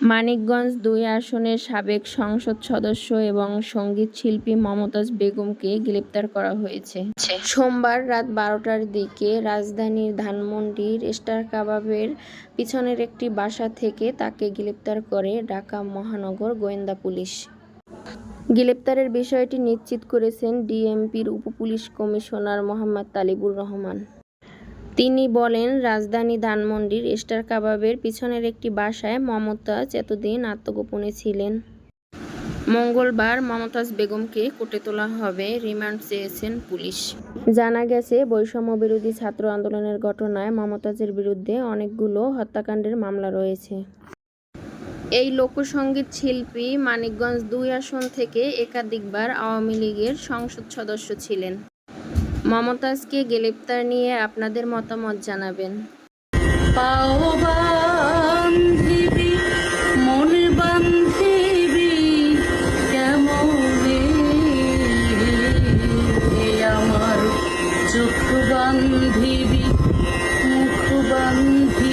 মানিকগঞ্জ দুই আসনের সাবেক সংসদ সদস্য এবং সংগীত শিল্পী মমতাজ বেগমকে গ্রেপ্তার করা হয়েছে। সোমবার রাত বারোটার দিকে রাজধানীর ধানমন্ডির স্টার কাবাবের পিছনের একটি বাসা থেকে তাকে গ্রেপ্তার করে ঢাকা মহানগর গোয়েন্দা পুলিশ। গ্রেপ্তারের বিষয়টি নিশ্চিত করেছেন ডিএমপির উপপুলিশ কমিশনার মোহাম্মদ তালিবুর রহমান। তিনি বলেন, রাজধানী ধানমন্ডির স্টার কাবাবের পিছনের একটি বাসায় মমতাজ এতদিন আত্মগোপনে ছিলেন। মঙ্গলবার মমতাজ বেগমকে কোটে তোলা হবে, রিমান্ড চেয়েছেন পুলিশ। জানা গেছে, বৈষম্য বিরোধী ছাত্র আন্দোলনের ঘটনায় মমতাজের বিরুদ্ধে অনেকগুলো হত্যাকাণ্ডের মামলা রয়েছে। এই লোকসঙ্গীত শিল্পী মানিকগঞ্জ দুই আসন থেকে একাধিকবার আওয়ামী লীগের সংসদ সদস্য ছিলেন। মমতাজকে গ্রেপ্তার নিয়ে আপনাদের মতামত জানাবেন। চোখ বান্ধিবি মুখ বান্ধিবি।